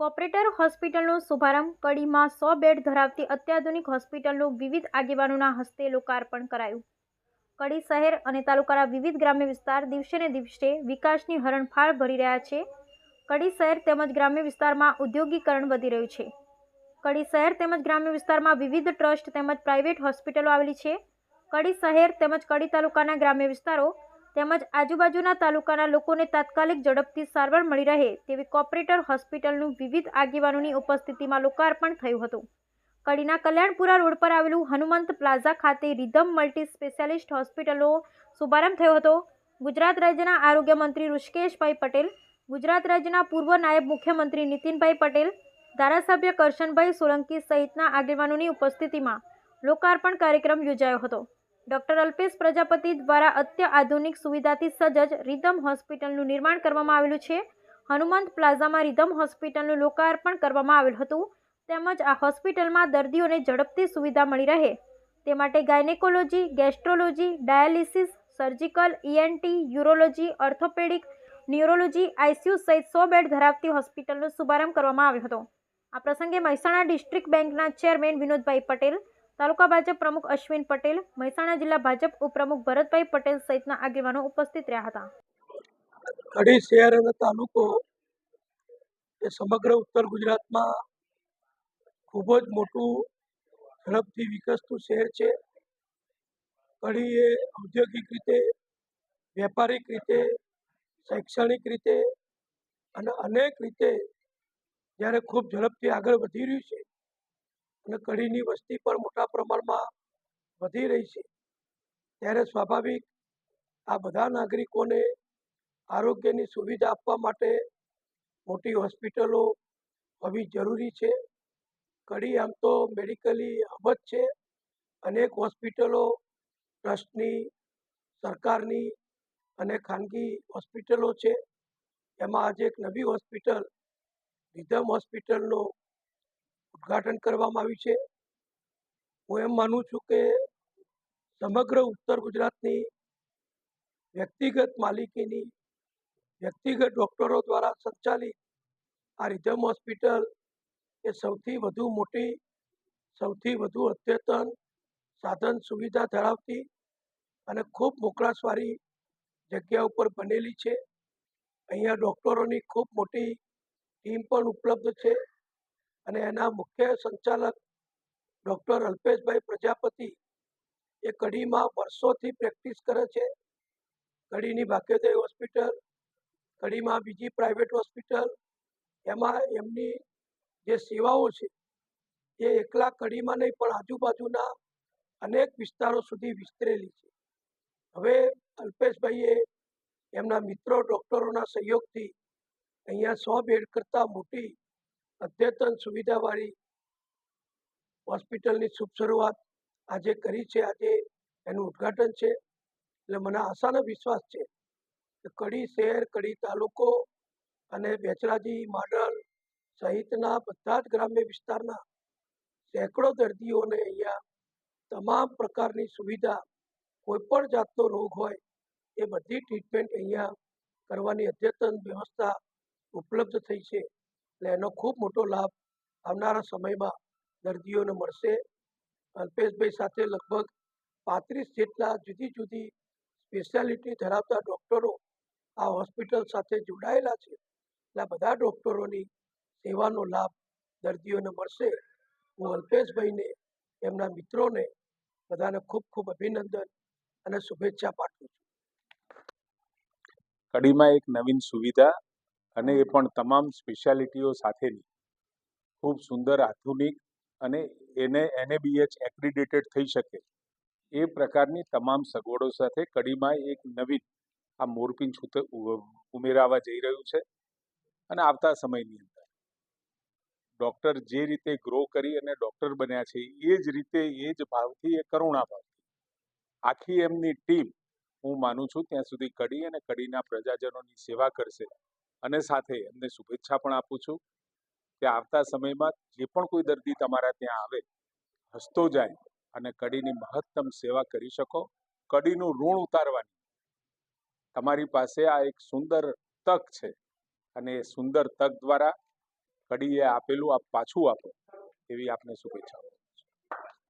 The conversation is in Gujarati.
કોર્પોરેટર હોસ્પિટલનો શુભારંભ. કડીમાં સો બેડ ધરાવતી અત્યાધુનિક હોસ્પિટલનું વિવિધ આગેવાનોના હસ્તે લોકાર્પણ કરાયું. કડી શહેર અને તાલુકાના વિવિધ ગ્રામ્ય વિસ્તાર દિવસે ને દિવસે વિકાસની હરણફાળ ભરી રહ્યા છે. કડી શહેર તેમજ ગ્રામ્ય વિસ્તારમાં ઉદ્યોગીકરણ વધી રહ્યું છે. કડી શહેર તેમજ ગ્રામ્ય વિસ્તારમાં વિવિધ ટ્રસ્ટ તેમજ પ્રાઇવેટ હોસ્પિટલો આવેલી છે. કડી શહેર તેમજ કડી તાલુકાના ગ્રામ્ય વિસ્તારો તેમજ આજુબાજુના તાલુકાના લોકોને તાત્કાલિક ઝડપથી સારવાર મળી રહે તેવી કોર્પોરેટર હોસ્પિટલનું વિવિધ આગેવાનોની ઉપસ્થિતિમાં લોકાર્પણ થયું હતું. કડીના કલ્યાણપુરા રોડ પર આવેલું હનુમંત પ્લાઝા ખાતે રિધમ મલ્ટી સ્પેશિયાલિસ્ટ હોસ્પિટલનો શુભારંભ થયો હતો. ગુજરાત રાજ્યના આરોગ્ય મંત્રી ઋષિકેશભાઈ પટેલ, ગુજરાત રાજ્યના પૂર્વ નાયબ મુખ્યમંત્રી નીતિનભાઈ પટેલ, ધારાસભ્ય કરશનભાઈ સોલંકી સહિતના આગેવાનોની ઉપસ્થિતિમાં લોકાર્પણ કાર્યક્રમ યોજાયો હતો. ડોક્ટર અલ્પેશ પ્રજાપતિ દ્વારા અત્યાધુનિક સુવિધાથી સજ્જ રિધમ હોસ્પિટલનું નિર્માણ કરવામાં આવેલું છે. હનુમંત પ્લાઝામાં રિધમ હોસ્પિટલનું લોકાર્પણ કરવામાં આવેલ હતું. તેમજ આ હોસ્પિટલમાં દર્દીઓને ઝડપથી સુવિધા મળી રહે. તે માટે gynaecology, gastrology, dialysis, surgical ENT urology, orthopaedic, neurology ICU સહિત સો બેડ ધરાવતી હોસ્પિટલનો શુભારંભ કરવામાં આવ્યો હતો. આ પ્રસંગે મહેસાણા ડિસ્ટ્રિક્ટ બેંકના ચેરમેન વિનોદભાઈ પટેલ તાલુકા ભાજપ પ્રમુખ અશ્વિન પટેલ, મહેસાણા જિલ્લા ભાજપ ઉપપ્રમુખ ભરતભાઈ પટેલ સહિતના આગેવાનો ઉપસ્થિત રહ્યા હતા. કડી શહેર અને તાલુકો એ સમગ્ર ઉત્તર ગુજરાતમાં ખૂબ જ મોટું ઝડપથી વિકસતું શહેર છે. કડી એ ઔદ્યોગિક રીતે, વેપારિક રીતે, શૈક્ષણિક રીતે અને અનેક રીતે જ્યારે ખૂબ ઝડપથી આગળ વધી રહ્યું છે અને કડીની વસ્તી પણ મોટા પ્રમાણમાં વધી રહી છે. ત્યારે સ્વાભાવિક આ બધા નાગરિકોને આરોગ્યની સુવિધા આપવા માટે મોટી હોસ્પિટલો હોવી જરૂરી છે. કડી આમ તો મેડિકલી હબ છે. અનેક હોસ્પિટલો ટ્રસ્ટની, સરકારની અને ખાનગી હોસ્પિટલો છે. એમાં આજે એક નવી હોસ્પિટલ, રિધમ હોસ્પિટલનું ઉદ્ઘાટન કરવામાં આવ્યું છે. હું એમ માનું છું કે સમગ્ર ઉત્તર ગુજરાતની વ્યક્તિગત માલિકીની વ્યક્તિગત ડૉક્ટરો દ્વારા સંચાલિત આ રિધમ હોસ્પિટલ એ સૌથી વધુ મોટી, સૌથી વધુ અદ્યતન સાધન સુવિધા ધરાવતી અને ખૂબ મોકળાશવાળી જગ્યા ઉપર બનેલી છે. અહીંયા ડૉક્ટરોની ખૂબ મોટી ટીમ પણ ઉપલબ્ધ છે. અને એના મુખ્ય સંચાલક ડૉક્ટર અલ્પેશભાઈ પ્રજાપતિ એ કડીમાં વર્ષોથી પ્રેક્ટિસ કરે છે. કડીની ભાગ્યોદય હોસ્પિટલ કડીમાં બીજી પ્રાઇવેટ હોસ્પિટલ એમાં એમની જે સેવાઓ છે એ એકલા કડીમાં નહીં, પણ આજુબાજુના અનેક વિસ્તારો સુધી વિસ્તરેલી છે. હવે અલ્પેશભાઈએ એમના મિત્રો ડૉક્ટરોના સહયોગથી અહીંયા સો બેડ કરતાં મોટી અદ્યતન સુવિધાવાળી હોસ્પિટલની શુભ શરૂઆત આજે કરી છે. આજે એનું ઉદ્ઘાટન છે. એટલે મને આશાનો વિશ્વાસ છે કે કડી શહેર, કડી તાલુકો અને બેચરાજી માડલ સહિતના બધા જ ગ્રામ્ય વિસ્તારના સેંકડો દર્દીઓને અહીંયા તમામ પ્રકારની સુવિધા કોઈપણ જાતનો રોગ હોય એ બધી ટ્રીટમેન્ટ અહીંયા કરવાની અદ્યતન વ્યવસ્થા ઉપલબ્ધ થઈ છે. એટલે એનો ખૂબ મોટો લાભ આવનારા સમયમાં દર્દીઓને મળશે. અલ્પેશભાઈ સાથે લગભગ પાંત્રીસ જેટલા જુદી જુદી સ્પેશિયાલિટી ધરાવતા ડૉક્ટરો આ હોસ્પિટલ સાથે જોડાયેલા છે. એટલે બધા ડૉક્ટરોની સેવાનો લાભ દર્દીઓને મળશે. હું અલ્પેશભાઈને, એમના મિત્રોને બધાને ખૂબ ખૂબ અભિનંદન અને શુભેચ્છા પાઠવું છું. કડીમાં એક નવીન સુવિધા અને એ પણ તમામ સ્પેશિયાલિટીઓ સાથેની. ખૂબ સુંદર, આધુનિક અને એને એનએબીએચ એક્રિડેટેડ થઈ શકે. એ પ્રકારની તમામ સગવડો સાથે કડીમાં એક નવીન આ મોરપિંચ ઉમેરાવા જઈ રહ્યું છે અને આવતા સમયની અંદર. ડૉક્ટર જે રીતે ગ્રો કરી અને ડૉક્ટર બન્યા છે, એ જ રીતે એ જ ભાવથી એ કરુણા ભાવથી આખી એમની ટીમ હું માનું છું ત્યાં સુધી કડી અને કડીના પ્રજાજનોની સેવા કરશે. અને સાથે એમને શુભેચ્છા પણ આપું છું કે આવતા સમયમાં જે પણ કોઈ દર્દી તમારા ત્યાં આવે, હસતો જાય અને કડીની મહત્તમ સેવા કરી શકો, કડીનું ઋણ ઉતારવાની. તમારી પાસે આ એક સુંદર તક છે અને એ સુંદર તક દ્વારા કડીએ આપેલું આપ પાછું આપો એવી આપને શુભેચ્છાઓ.